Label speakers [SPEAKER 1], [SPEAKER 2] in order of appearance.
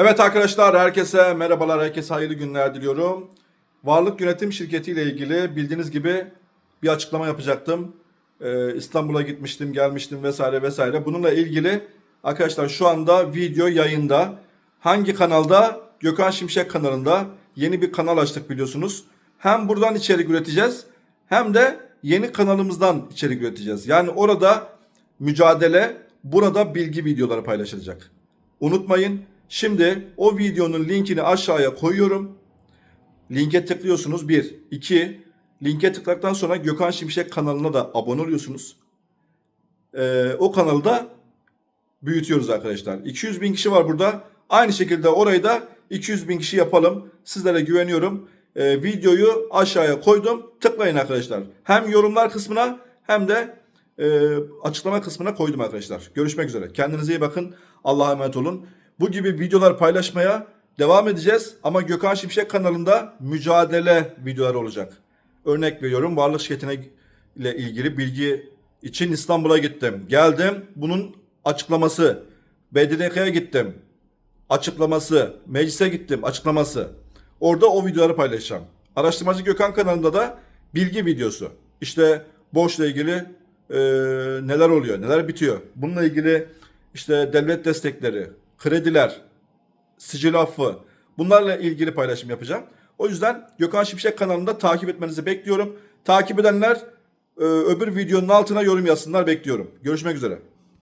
[SPEAKER 1] Evet arkadaşlar herkese merhabalar, herkese hayırlı günler diliyorum. Varlık Yönetim Şirketi ile ilgili bildiğiniz gibi bir açıklama yapacaktım. Ee, İstanbul'a gitmiştim, gelmiştim vesaire vesaire. Bununla ilgili arkadaşlar şu anda video yayında. Hangi kanalda? Gökhan Şimşek kanalında yeni bir kanal açtık biliyorsunuz. Hem buradan içerik üreteceğiz hem de yeni kanalımızdan içerik üreteceğiz. Yani orada mücadele, burada bilgi videoları paylaşılacak. Unutmayın. Şimdi o videonun linkini aşağıya koyuyorum. Linke tıklıyorsunuz. Bir. iki. Linke tıkladıktan sonra Gökhan Şimşek kanalına da abone oluyorsunuz. Ee, o kanalı da büyütüyoruz arkadaşlar. 200 bin kişi var burada. Aynı şekilde orayı da 200 bin kişi yapalım. Sizlere güveniyorum. Ee, videoyu aşağıya koydum. Tıklayın arkadaşlar. Hem yorumlar kısmına hem de e, açıklama kısmına koydum arkadaşlar. Görüşmek üzere. Kendinize iyi bakın. Allah'a emanet olun. Bu gibi videolar paylaşmaya devam edeceğiz. Ama Gökhan Şimşek kanalında mücadele videoları olacak. Örnek veriyorum varlık şirketine ile ilgili bilgi için İstanbul'a gittim. Geldim. Bunun açıklaması. BDDK'ya gittim. Açıklaması. Meclise gittim. Açıklaması. Orada o videoları paylaşacağım. Araştırmacı Gökhan kanalında da bilgi videosu. İşte borçla ilgili e, neler oluyor, neler bitiyor. Bununla ilgili işte devlet destekleri, krediler, sicil affı bunlarla ilgili paylaşım yapacağım. O yüzden Gökhan Şimşek kanalında takip etmenizi bekliyorum. Takip edenler e, öbür videonun altına yorum yazsınlar bekliyorum. Görüşmek üzere.